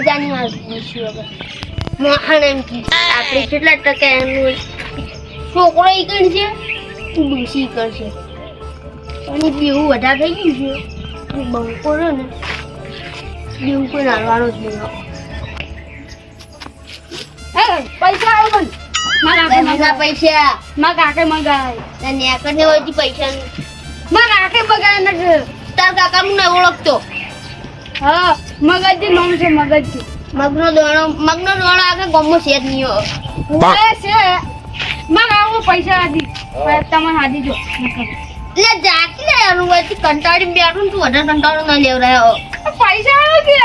મજા નહીં આવતી ડોશી વગર મોહાણ એમ કે આપણે કેટલા ટકા એનું છોકરો ઈ કરશે? ઈ કરશે. અને બેવું વધારે થઈ ગયું છે. બંકો રહ્યો ને બેવું કોઈ નારવાનો જ નહીં. પૈસા આવો મને. મારા પૈસા. મારા કાકે મગાય અને નેકરને હોયથી પૈસા. મારા કાકે નથી તાર કાકા નહીં ઓળખતો. હા મગજ નામ છે મગજ છે મગનો દોણો મગનો દોણો આગળ ગમો છે જ નહીં હોય છે. મગ આવો પૈસા હતી તમે હાજી જો. એટલે જાકી લે યાર હું કંટાળી કંટાળીને બેઠું ને તું વધારે કંટાળો ના લેવ રહ્યો પૈસા આવો કે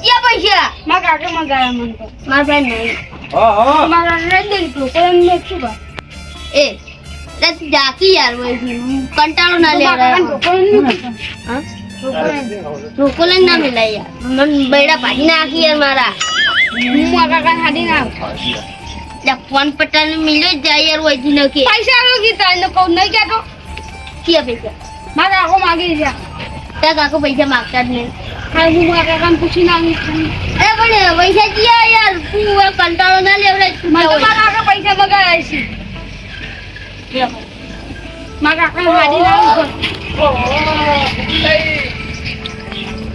ક્યાં પૈસા? મારા કાકે મગાયા મન તો. મારા ભાઈ નહીં. મારા રહી દે તો કોઈ એમ દેખશું બા એ જાકી યાર હું કંટાળો ના લેવડાયો હા? રોકો લઈને ના મિલાય યાર મને બૈડા પાડી નાખી યાર મારા હું મારા કાકા હાડી ના ફોન પટાને મિલ્યો જ જાય યાર અહીંથી નખી પૈસા આવો કે તાને કહું નહીં કહેતો? ક્યાં પૈસા. મારા આખો માગી છે તારા કાકો પૈસા માગતા જ નહીં. હા હું મારા કાકાને પૂછી ના આવી અરે પણ પૈસા ગયા યાર? તું કંટાળો ના ક્યાં મારા કાકા પૈસા મગાયા છે. મારા કાકા હાડી ના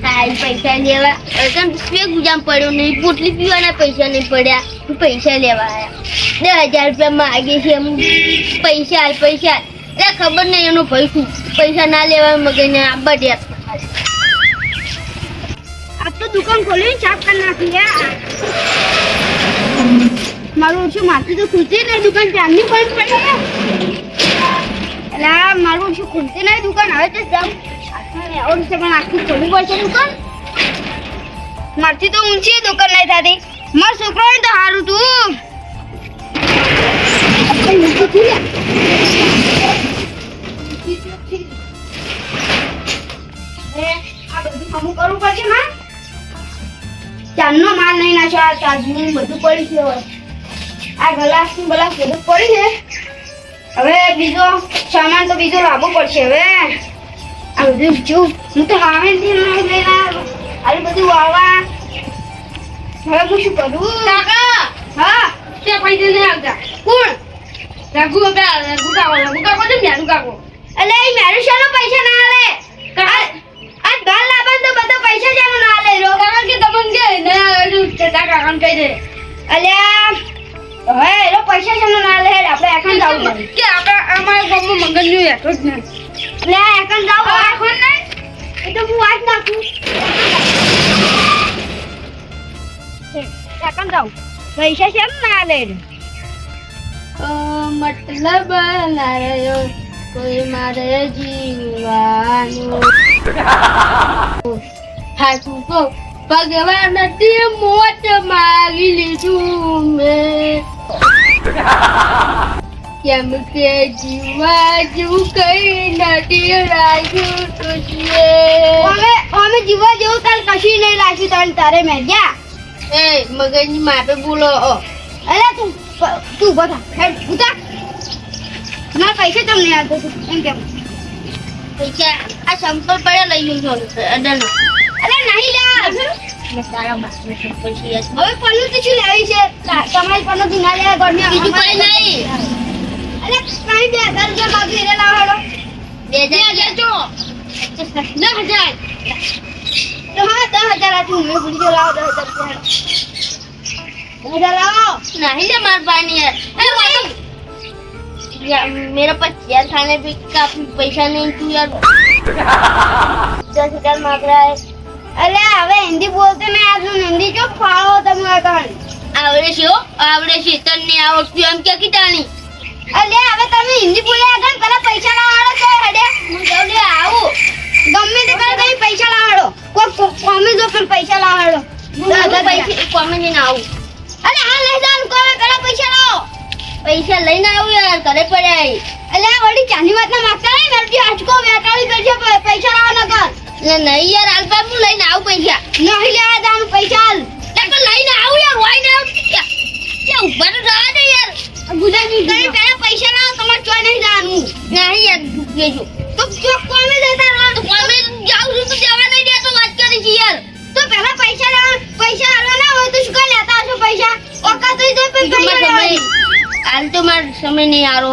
તારી પૈસા લેવા. અગર સ્વેગ ગુજામ પડ્યો નહીં? પોટલી પીવાના પૈસા નહીં પડ્યા. પૈસા લેવા આવ્યા દસ હજાર રૂપિયા માગે છે એમ. પૈસા હાલ પૈસા. એટલે ખબર નહીં એનો શું. પૈસા ના લેવા મગજને આબા દે આ તો દુકાન ખોલી ચાપ કરી નાખી મારું ઓછું માથું તો ખુલતી નહીં દુકાન ચાંદની બંધ પડી એટલે આ મારું ઓછું ખુલતી નહીં દુકાન? હવે તો જાઉં મારથી તો ઊંચી દુકાન નહીં થતી માર છોકરો ને તો સારું તું. ચાંદનો માલ નહીં નાખ્યો આ ચાંદનું બધું પડી છે આ ગ્લાસનું ગ્લાસ બધું પડી છે. હવે બીજો સામાન તો બીજો લાવવો પડશે, હવે. આ બધું હું તો હાવેથી લઈને બધું વાવા. હવે હું શું કરું? કાકા! હા? ત્યાં પૈસા નહીં આવતા. કોણ? રઘુ હવે રઘુ કાકો રઘુ કાકો છે મેરુ કાકો. એટલે એ મેરુ શાનો પૈસા ના આલે? આ ઘર લાવવાનું તો બધા પૈસા જ ના આલે રો. કારણ કે તમને કે ને ચેતા કાકાને કહી દે. અલ્યા હવે એનો પૈસા છે ના આલે આપણે એકાઉન્ટ જાવું કે આપણે અમારા ગામમાં મંગલનું જ આ એકાઉન્ટ જાવું એકાઉન્ટ એ તો હું નાખું. જાવું પૈસા ના મતલબ ના રહ્યો. કોઈ મારે કહું? ભગવાન નથી મોત કેમ કે જીવા જેવું કઈ નથી રાખ્યું તુજે. અમે અમે જીવા જેવું તાર કશું નહીં રાખ્યું તારે તારે મેં ગયા. એ મગજની માપે બોલો. અરે તું તું બધા હેડ ઉતા ના પૈસા તમને યાદ હતું એમ કેમ? પૈસા? આ સંપલ પડ્યા લઈ લઉં છું અડલ અરે નહીં લ્યા તારા બાપને સંપલ છે હવે પણ તો શું લેવી છે? તમારી પન્નું થી ના લેવા ઘરની બીજું કઈ નહીં. અરે કાંઈ બે હજાર રૂપિયા બાકી એટલે લાવો હેડો. બે હજાર જો દસ હજાર તો હા દસ હજાર આથી હું ભૂલી ગયો લાવો દસ હજાર રૂપિયા હેડો. દસ હજાર લાવો नहीं ना मार पानी यार अरे वाला यार मेरा पास यार खाने पे काफी पैसा नहीं तू यार दस हजार मांग रहा है અલે હવે હિન્દી બોલતે નહીં આજુ હિન્દી જો ફાળો તમે આ કહાની आवड़े से हो आवड़े से तन ने आवड़ती हम क्या किटानी અલે હવે તમે હિન્દી બોલ્યા આગળ પેલા પૈસા લાવાડો તો હેડે હું જાઉં લે આવું. ગમે તે કરે તમે પૈસા લાવાડો કોઈ કોમે જો પણ પૈસા લાવાડો જાઉં પૈસા કોમે લઈને આવું. અલે આ લઈ જાન કોમે પેલા પૈસા લાવો. પૈસા લઈને આવું યાર ઘરે પડ્યા. અલે આ વળી ચાની વાત ના માગતા નહીં મેરજી આજકો વેટાળી કરજે પૈસા લાવો ન કર ને નહીં યાર આલપા હું લઈને આવું પૈસા. નહીં લેવા જાન પૈસા આલ તો લઈને આવું યાર હોય ને? ત્યાં ઉપર દે યાર. ગુજરાતી તમે ચોય નહીં જવાનું. નહીં લેજો તો તો કોમે જતા રહો તો કોમે જાવ છું તો જવા નહીં દેતો વાત કરી છે યાર. તો પહેલા પૈસા લેવા પૈસા આલો ના હોય તો શું કા લેતા હશો પૈસા? ઓકા તો દે પૈસા લેવા હાલ તો માર સમય નહીં આરો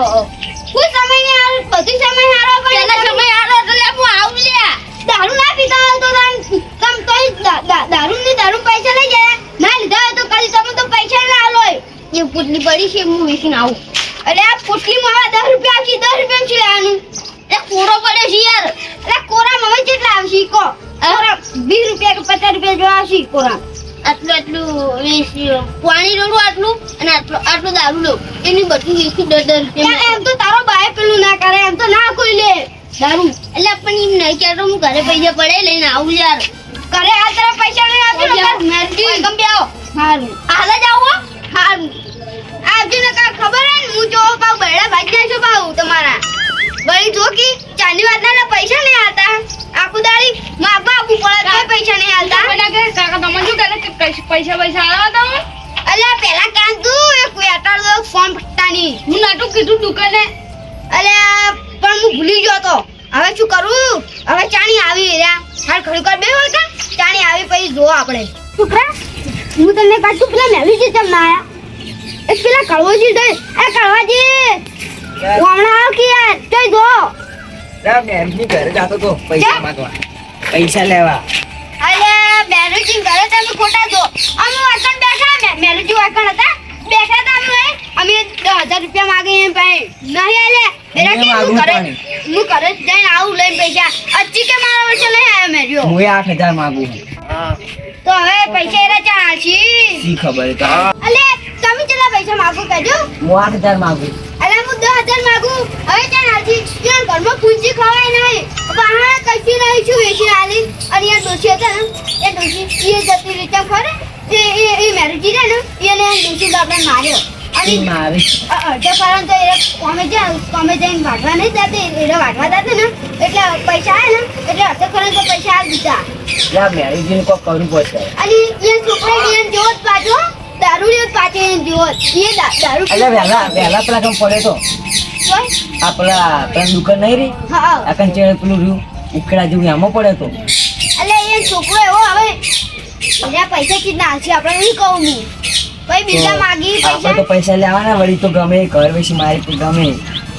હું સમય નહીં આરો બધું સમય આરો પહેલા સમય આરો તો લે હું આવું લે. દારૂ ના પીતા હોય તો તમ તોય દારૂ ની દારૂ પૈસા લઈ જાય. ના લીધા હોય તો કદી તમે તો પૈસા ના આલો એ પૂતલી પડી છે હું વેચીને આવું. અરે આ પોટલીમાં હવે દસ રૂપિયા આવશે દસ રૂપિયા છે લેવાનું એ કોરો પડે છે યાર. એટલે કોરામાં હવે કેટલા આવશે કો કોરા વીસ રૂપિયા કે પચાસ રૂપિયા જેવા આવશે કોરા આટલું આટલું પાણી રોડું આટલું અને આટલું આટલું દારૂ લો. એની બધું વેચી દસ દસ રૂપિયા એમ તો તારો બાય પેલું ના કરે એમ તો ના કોઈ લે. દારૂ. એટલે પણ એમ નહીં કહેતો હું ઘરે પૈસા પડે લઈને આવું યાર. ઘરે આ તારા પૈસા નહીં આપી મેરજી ગમે આવો. હારું. હાલ જ આવો. હારું. આવજો ને કા ખબર હે ને હું જો પાઉ ભાઈ ભાજી છું પાઉ તમારા. બળી જો કે ચાંદી વાતના પૈસા નહીં આલતા. આખું દાડી માગવા આપવું પડે તોય પૈસા નહીં આલતા. પૈસા પૈસા આલા તમે અલ્યા પેલા કાન તું એ કોઈ અટાડો ફોર્મ ફટાની હું નાટું કીધું દુકાને અલ્યા પણ હું ભૂલી ગયો તો. હવે શું કરું? હવે ચાણી આવી રહ્યા. હાલ ખડી કર બે હોય ચાણી આવી પછી જો આપણે. છોકરા હું તમને પેલા મેલી છે તેમ આયા. એ પેલા કળવોજી દે એ કળવાજી! ગામડા આવ કે યાર જોઈ રામ ને એમની ઘરે જાતો તો પૈસા માંગવા. પૈસા લેવા. અલ્યા મેલુજી ઘરે તમે ખોટા દો અમે વાકણ બેઠા મે મેલુજી વાકણ હતા. બેઠા હતા અમે. અમે દસ હજાર રૂપિયા માંગે એમ પાસે નહીં આલે મેરા કે હું કરે હું ઘરે જ જઈને આવું લઈને પૈસા અચ્છી કે મારા વર્ષે નહીં આવ્યો મેર્યો હું આઠ હજાર માંગુ. છું તો હવે પૈસા એરા ચાલશી શી ખબર તો? અલે તમે ચલા પૈસા માગો કહેજો. હું આઠ હજાર માંગુ. અલે હું દસ હજાર માંગુ. હવે ત્યાં હાલશી. ત્યાં ઘરમાં પૂંજી ખવાય નહીં. બહાર કશી નહીં છું વેચી આલી અને એ ડોસી હતા ને એ ડોસી એ જતી રીતે ફરે એ એ એ મેરેજી રહે ને એને ડોસી આપણે માર્યો. અડધા કારણ તો એ અમે જે અમે જઈને વાટવા નહીં જતી એને વાટવા જતી ને એટલે પૈસા આવે ને એટલે અડધા કારણ તો પૈસા આવી દીધા રા મેરેજીને કોઈ કરવું પડશે. અને એ છોકરા જેવો જ પાછો દારૂ જ પાછો જ. એ દારૂ એટલે વહેલા વહેલા પેલા કેમ પડે તો? પેલા પેલા દુકાન નહીં રહી? હા. આ કંચે પેલું રહ્યું? ઉકેડા જેવું આમાં પડે તો. એટલે એ છોકરો એવો હવે પૈસા કીધા છે આપણે નહીં કહું હું પછી બીજા માગી આપણે તો પૈસા પૈસા લેવાના વળી તો ગમે ઘર મારી તો ગમે.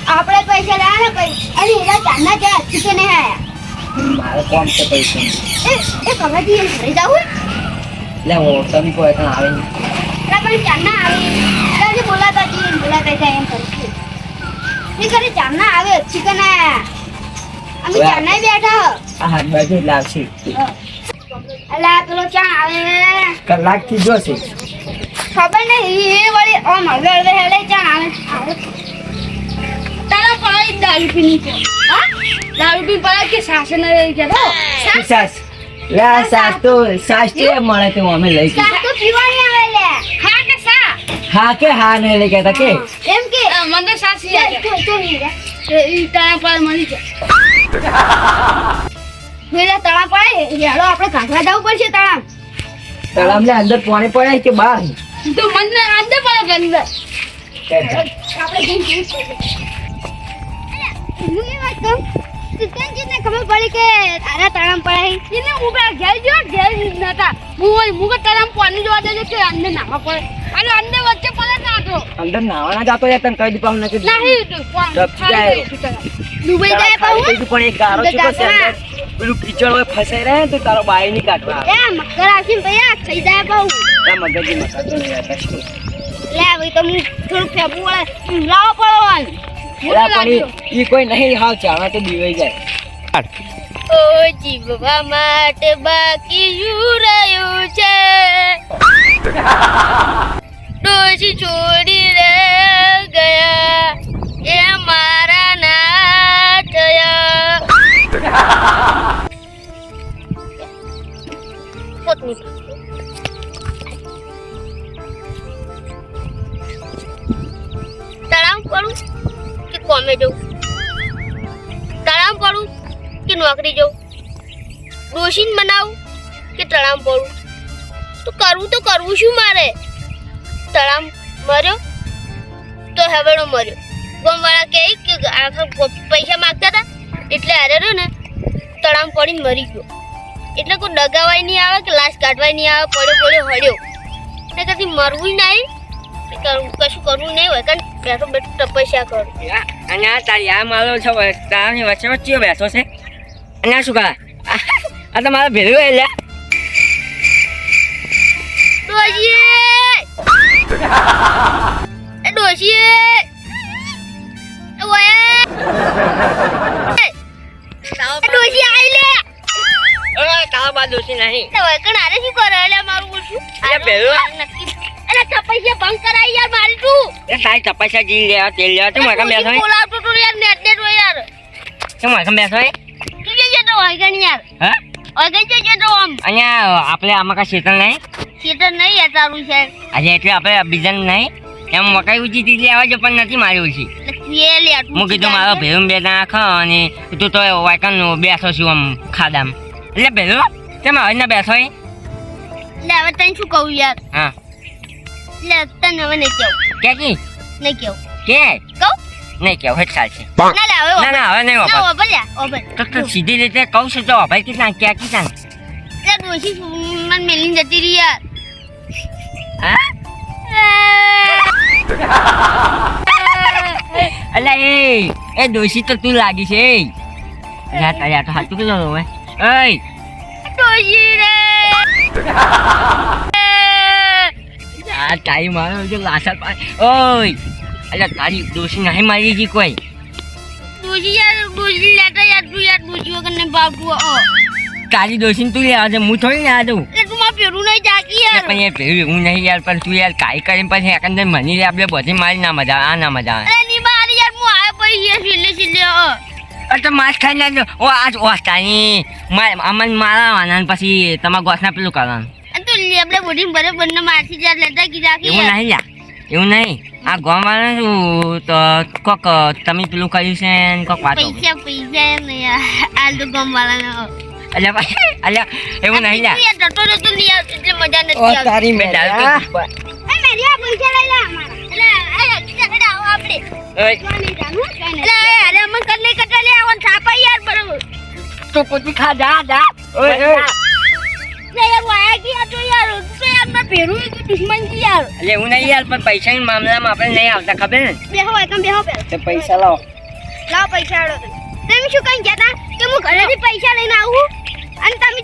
આપણે પૈસા લેવાના પૈસા અને એના ચાંદના ક્યાં આથી કે નહીં આયા મારે કોણ છે પૈસા? એ એ એમ ઘરે જવું એટલે હું તમે કોઈ કાં આવે? નહીં એટલે પણ ચાંદના આવે? એટલે બોલાતા ને બોલાતા જાય એમ કરીશું એ ખરી ચાંદના આવે? હજી કે ના? આયા અમે ચાંદના બેઠા? હ આ હાથ બાજુ લાવશે. આ પેલો ચા આવે? કલાકથી જોશે ખબર નહીં એ વળી આમ હળવે હેલે ચા આવે તારા પાડી દારૂ પીની છે હા? દારૂ પી પડે કે સાસુ ને રહી ગયા? સાસ? લે સાસ તો સાસ. છે મળે તો અમે લઈ ગઈ સાસ તો પીવાની આવે લે. હા કે સા? હા કે હા ને લઈ ગયા તા કે? એમ કે? મને તો સાસ લે, તો- હીરા. એ તારા પર મળી જાય પેલા તળા પડે હેડો આપણે કાંઠવા જવું પડશે તળા તળાવ અંદર પાણી પડે કે બહાર? તો મને આંદે પડે કે અંદર. આપણે ખબર પડી કે તારા તળામ પડાય એને હું પેલા ઘેર જો ઘેર નતા હું હું કે તારા પાણી જોવા દે કે અંદર નાવા પડે. અને અંદર વચ્ચે પડે ના તો અંદર નાવાના જાતો યાર તને કઈ દીપાવ નથી નહીં તો જાય. ડૂબાઈ જાય પાછું કીધું પણ એક ગારો છે અંદર પેલું કીચડ હોય ફસાઈ રહે ને તો તારો બાય નહીં કાઢવા એ મગર આવશે ભૈયા થઈ જાય બહુ. તારા મગજની મકાતો નહીં. લે હવે તો હું થોડું ફેબુ પડે લાવો પડવાનું. એલા પણ ઈ- કોઈ નહીં હાવ ચાણા તો દીવાઈ જાય. ઓ જીવવા માટે બાકી શું રહ્યું છે? ડોશી છોડી રે ગયા એ મારા ના થયા તળાવ પડું કે કોમે જવું? તળાવ પડું કે નોકરી જવું? ડોશીને બનાવું કે તળામ પડું? તો કરવું તો કરવું શું મારે? તળામ મર્યો? તો હેવેડો મર્યો. ગમવાળા કહે કે આખા પૈસા માગતા હતા? એટલે હારે રહ્યો ને તળામ પડીને મરી ગયો. એટલે કોઈ ડગાવાય નહીં આવે કે લાશ કાઢવાય નહીં આવે પડ્યો પડ્યો હળ્યો. ને કદી મરવું નહીં. કશું કરવું નહીં હોય કારણ બેઠો બેઠો તપસ્યા કરું. અને આ તારી આ મારો છો તારની વચ્ચે વચ્ચે બેઠો છે. અને આ શું કા આ તો મારા ભેરું એટલે ડોશીએ! ડોશીએ! ઓયે ડોશી આઈ લે. તારો બા દોષી નહીં. એટલે કણ આરે શું કરે? એટલે મારું એટલે પહેલું? નક્કી. એટલે તપસ્યા ભંગ કરાઈ યાર મારી તું. એ તારી તપસ્યા જી તેલ તું મારા બેઠો બોલાવતો તો યાર નેટ નેટ હોય યાર. તું મારા બેઠો તું જે હોય યાર. હા? ગણ જે આમ. અહીંયા આપણે આમાં કાંઈ શેતલ નહીં? થિયેટર નહીં યાર તારું છે. આજે એટલે આપણે બીજાને નહીં? એમ મકાઈ ઊંચી તીજી આવે છે પણ નથી મારી આટલું હું કીધું મારો ભેરું બે દાણા ખા અને તું તો વાયકન બેસો છું આમ ખાડામ. એટલે ભેરું કેમ હવે ના બેસો એ? એટલે હવે તને શું કહું યાર? હા. એટલે તને હવે નહીં કેવું કે કી? નહીં કેવું કે? કહું? નહીં કેવું હેઠ ચાલશે. ના હવે ના હવે નહીં વાપર. વાપર. તો તો સીધી રીતે કહું છું તો ભાઈ કીધા ક્યાં કીધા એટલે ડોશી મને મેલીને જતી રહી યાર. હા. અલા એ એ દોષી તો તું લાગી છે યા તા યા તો હાચું કીધું હવે એય ડોશી રે આ તારી મારો જો લાસા પા ઓય અલ્યા તારી દોષી નહીં મારી જી કોઈ ડોશી યાર ડોશી લેતા યાર તું યાર ડોશી વગર ને ભાગવું તારી દોષી તું લે આજે હું થોડી ના દઉં તું માં પેરું નહીં જાગી યાર. પણ એ ભેળું હું નહીં યાર પણ તું યાર કાઈ કરીને પછી એકંદર મની લે આપણે બધી મારી ના મજા આ ના મજા આવે. ની બારી યાર હું આયો પછી યાર સિલે અરે તો માસ ખાઈ ના ઓ આજ ઓસ્તાની. અમન મારા વાના પછી તમારા ગોસના પેલું કરવાનું. આપણે બોડી બરે બંને મારથી યાર લેતા કી જાકી એવું યાર નહીં લ્યા એવું નહીં. આ ગોમાં શું તો કોક તમે પેલું કર્યું છે કોક વાતો. પૈસા પૈસા નહીં આ તો ગમ વાળા અલ્યા ભાઈ અલ્યા એવું નહીં લ્યા. યાર જતો રહેતો નહીં એટલે મજા નથી આવતી તારી મેં તો એ મેરી આ પૈસા લઈ લે અમારા. એટલે એ ચાલે આવો આપણે. એટલે એ અરે અમન કટલે કટલે આવન છાપા યાર બરોબર. તું ખા જા જા. ઓય, ઓય. લે નહીં નહીં આવતા ખબર પૈસા લાવો. લાવો પૈસા આડો તમે શું કઈ કહેતા કે હું ઘરેથી પૈસા લઈને આવું અને તમે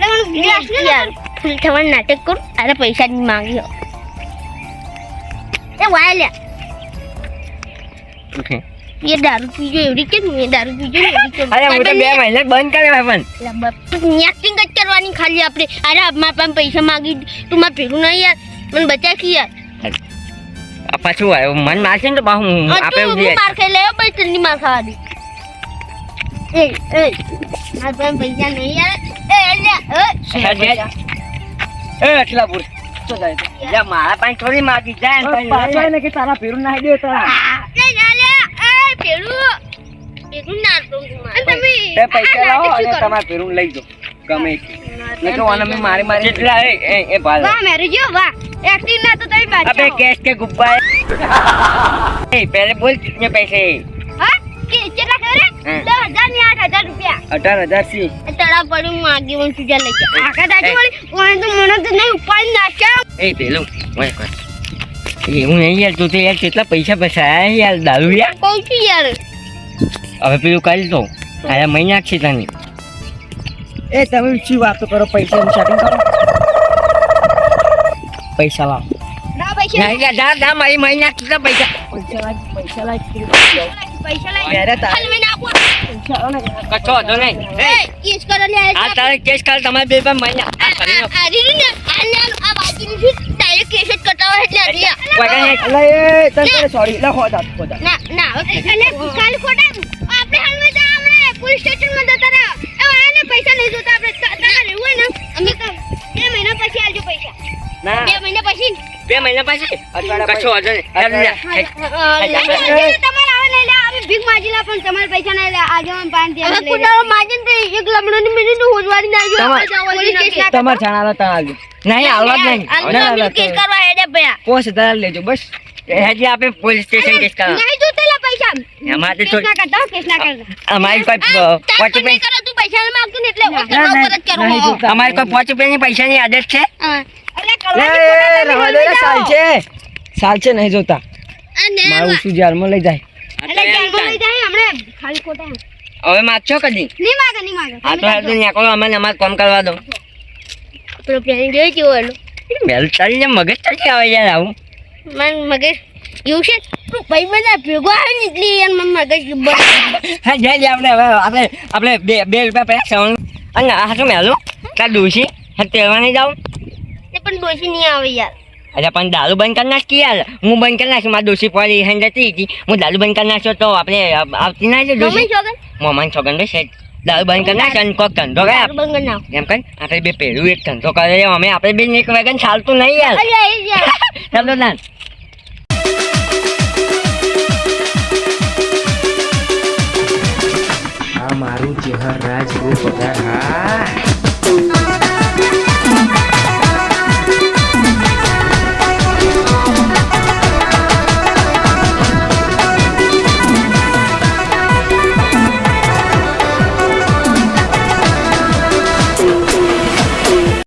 લેવાનું ગ્લાસ ને યાર ફૂલ થવાનું નાટક કરું? અરે પૈસા ની માંગ્યો. એ વાય લે ઓકે. એ દારૂ પીજો એવડી કે એ દારૂ પીજો ને એવડી કે અરે હું તો બે મહિના બંધ કર્યો પણ. એક્ટિંગ જ કરવાની ખાલી આપણે. અરે મારા પાસે પૈસા માંગી તું મારે ભેગું નહીં યાર. મને બચા કી યાર. આ પાછું આવ્યો. મન મારશે ને તો બા હું હા, આપણે તું માર ખાઈ લેવો પછી તને માર ખાવા દે. એ એ મારા પાસે પૈસા નહીં યાર એ એ. એ એટલા બુર મારા પાસે થોડી માગી. જાય કે તારા પીરું નાખી દે તારા. લે ના લે એ પેલું પેલું ના તો અને તમે પૈસા લાવો અને કરો? પેરું લઈ જાઓ. ગમે તે. તો આને મેં મારી મારી કેટલા એ એ એ ભાલ. વાહ મેરી જો વાહ. એક્ટિંગ ના તો તમે અબે કેશ કે ગુબ્બા એ પહેલે બોલ કિતને પૈસે. હા? કે કેટલા કરે હમ. દસ હજારની આઠ હજાર રૂપિયા અઢાર હજાર સી તળા પડી હું આગેવાન સુજા લઈ જા આખા દાટી વળી ઓને તો મને તો નહીં ઉપાડી નાખ્યા. એ પેલું ઓય કોય એવું નહીં યાર તું તો યાર કેટલા પૈસા બચાયા યાર દારૂ યાર કહું છું યાર. હવે પેલું કાલ તો આયા મહી નાખશે તને. એ તમે શું વાતો કરો પૈસા સેટિંગ કરો. પૈસા લાવ. ના પૈસા ના જા મારી મહી નાખશે પૈસા. પૈસા લાવ પૈસા લાવ. નાખો લાવો. કશો વાંધો નહીં. કેસ કરો લે આ તારે કેસ કાલ તમારે બે પણ મહી આ કરી નાખ. આ રીરી આ ને આ બાજુની છે ડાયરેક્ટ કેસ જ કટાવા એટલે હરિયા કોઈ નહીં. અલા એ તને તને સોરી લા હોદા હોદા ના ના એટલે કાલ ખોટા. આપણે હાલમાં તો આપણે પોલીસ સ્ટેશનમાં જતા રહ્યા. એ આને પૈસા નહીં જોતા આપણે. તમારે રહેવું ને અમે બે મહિના પછી આલજો પૈસા. ના. બે મહિના પછી? બે મહિના પછી? કશો વાંધો નહીં. તમારે નહીં લે અમે ભીખ માજી પણ તમારે પૈસા નહીં લે. આજે અમે પાંચ દિવસ હવે કુડાળો માજન તો એક લમણોની મિનિટ હોજવાડી નાખ્યો તમાર- પોલીસ સ્ટેશન તમારે જણાવો તમે આવજો નહીં આવવા જ નહીં. આલજો કેસ કરવા હેડે ભયા. પોસ હજાર લેજો બસ. હજી આપણે પોલીસ સ્ટેશન કેસ કરવા. નહીં જોતે લે પૈસા. એમાં તો કેસ ના કરતા કેસ ના કરતા. અમારી કોઈ તાર તો પાંચ નહીં રૂપિયા કરે તું પૈસા નહીં માંગતું ને એટલે ના, કરવા ના, ઉપર જ કરવો નહીં જોતા. અમારી કોઈ પાંચ રૂપિયાની પૈસાની આદત છે? દો સાલ છે. નહીં જોતા. મારું શું જારમાં લઈ જાય? જાય હવે માગશો કદી નહીં? માગે નહીં માગે. હા તો આ તો નીકળો અમે અમારે કામ કરવા દો. પેલો પ્લાનિંગ જોઈ કેવો એનો મેલ ચાલી જાય મગજ ચાલી આવે યાર આવું. મન મગજ એવું છે ભાઈ બધા ભેગો આવે ને એટલે યાર મન મગજ હા જઈ જઈએ આપણે હવે આપણે આપણે બે બે રૂપિયા પૈસા સેવન અને આ શું મેલું. ત્યાં ડોસી હા તેલવા નહીં જાઉં પણ ડોસી નહીં આવે યાર. અરે પણ દારૂ બંધ કરી નાખી યાર હું બંધ કરી નાખી મારી ડોસી પડી હેન્ડ જતી હતી હું દારૂ બંધ કરી નાખ્યો તો આપણે આવતી ના છે મમ્મી ડોસી છોકર મોમાન છોકન ભાઈ છે દારૂ બંધ કરી નાખ અને કોક ધંધો કરે દારૂ બંધ કરી નાખ એમ કઈ આપણે બે પેલું એક ધંધો કરે અમે આપણે બે એક વેગન ચાલતું નહીં યાર અરે એ જ યાર ચાલો ના આ મારું ચહેર રાજ રૂપ હા